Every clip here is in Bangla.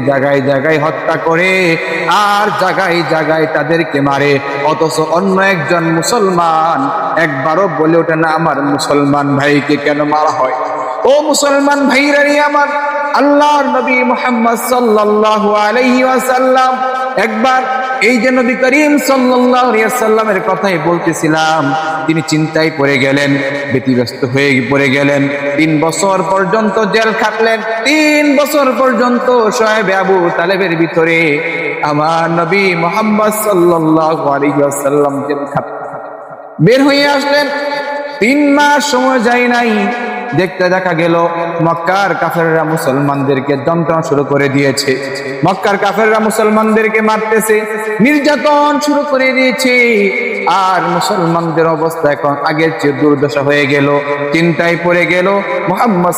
জায়গায় জায়গায় হত্যা করে, আর জায়গায় জায়গায় তাদেরকে মারে। অথচ অন্য একজন মুসলমান একবারও বলে ওঠে না, আমার মুসলমান ভাইকে কেন মারা হয়? ও মুসলমান ভাইরানি আমার, আল্লাহর নবী মোহাম্মদ সাল্লাহ আলাইহি একবার এই যে নবী করিম ওয়াসাল্লামের কথাই বলতেছিলাম, তিনি চিন্তায় পড়ে গেলেন, ব্যতিব্যস্ত হয়ে পড়ে গেলেন। তিন বছর পর্যন্ত জেল খাটলেন, তিন বছর পর্যন্ত সোহেব আবু তালেবের ভিতরে আমার নবী মোহাম্মদ ওয়াসাল্লাম জেল খাটলেন বের হয়ে আসলেন। তিন মাস সময় যায় নাই দেখতে দেখা গেল, মক্কার কাফেররা মুসলমানদেরকে যন্ত্রণা শুরু করে দিয়েছে। মক্কার কাফেররা মুসলমানদেরকে মারতেছে, নির্যাতন শুরু করে দিয়েছে। আর মুসলমানদের অবস্থা এখন আগের চেয়ে দুর্দশা হয়ে গেল চিন্তায় পড়ে গেল। মোহাম্মদ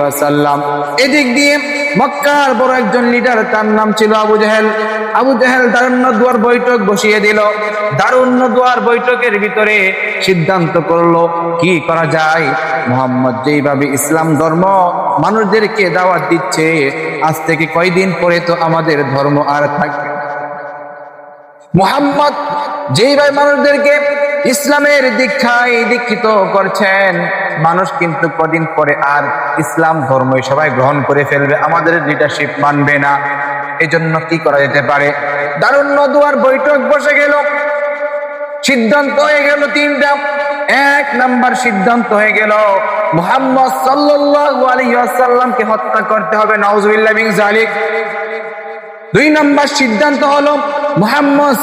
ওয়াসাল্লাম। এদিক দিয়ে মক্কার বড় একজন লিডার তার নাম ছিল আবু জাহেল। আবু জাহেল দারুণ্য দুয়ার বৈঠক বসিয়ে দিল। দারুণ্য দুয়ার বৈঠকের ভিতরে সিদ্ধান্ত করল, কি করা যায়? মোহাম্মদ যেইভাবে ইসলাম ধর্ম মানুষদেরকে দাওয়াত দিচ্ছে, আজ থেকে কয়দিন পরে তো আমাদের ধর্ম আর থাকবে। মোহাম্মদ যেইভাবে মানুষদেরকে ইসলামের দীক্ষায় দীক্ষিত করছেন, মানুষ কিন্তু কদিন পরে আর ইসলাম ধর্মই সবাই গ্রহণ করে ফেলবে, আমাদের লিডারশিপ মানবে না। এজন্য কি করা যেতে পারে? দারুণ্য দুয়ার বৈঠক বসে গেল। সিদ্ধান্ত হয়ে গেল তিনটা। এক নাম্বার সিদ্ধান্ত হয়ে গেল, মোহাম্মদ ওয়াসাল্লামকে হত্যা করতে হবে জালিক দুই নাম্বার সিদ্ধান্ত হলো মোহাম্মদ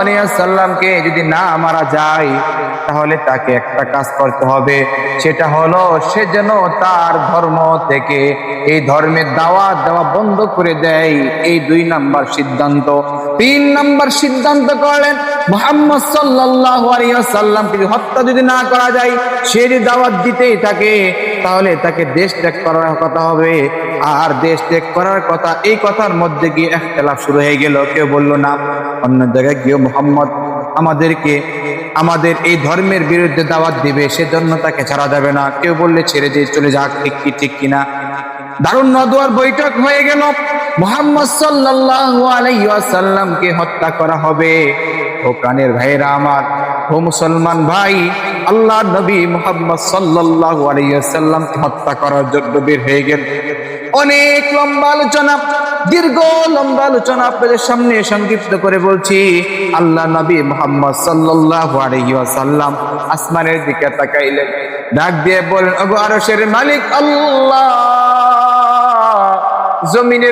আলাইহি যদি না মারা যায়, তাহলে তাকে একটা কাজ করতে হবে। সেটা হলো সে যেন তার ধর্ম থেকে এই ধর্মের দাওয়াত দেওয়া বন্ধ করে দেয়। এই দুই নাম্বার সিদ্ধান্ত। তিন নাম্বার সিদ্ধান্ত করলেন, মোহাম্মদ আলাইহি যদি হত্যা যদি না করা যায়, সে যদি দাওয়াত দিতেই থাকে, তাহলে তাকে দেশ ত্যাগ করার কথা হবে। আর দেশ ত্যাগ করার কথা, এই কথার মধ্যে গিয়ে একতলাফ শুরু হয়ে গেল। কেউ বলল না অন্য জায়গায় গিয়ে মোহাম্মদ আমাদেরকে, আমাদের এই ধর্মের বিরুদ্ধে দাওয়াত দিবে, সেজন্য তাকে ছাড়া যাবে না। কেউ বললে ছেড়ে দিয়ে চলে যাক, ঠিক কি, ঠিক কিনা দারুণ নদুয়ার বৈঠক হয়ে গেল। মোহাম্মদ সাল্লাল্লাহু আলাইহি ওয়াসাল্লামকে হত্যা করা হবে। ও প্রাণের ভাইরা আমার, ও মুসলমান ভাই আল্লাহ নবী মোহাম্মদ সাল্লাল্লাহু আলাইহি ওয়াসাল্লামকে হত্যা করার জন্য বের হয়ে গেল। অনেক লম্বা আলোচনা। দীর্ঘ লম্বা আলোচনা আপনাদের সামনে সংক্ষিপ্ত করে বলছি, আল্লাহ নবী মোহাম্মদ ওয়াসাল্লাম আসমানের দিকে তাকাইলেন, ডাক দিয়ে বলেন মালিক আল্লাহ, জমিনের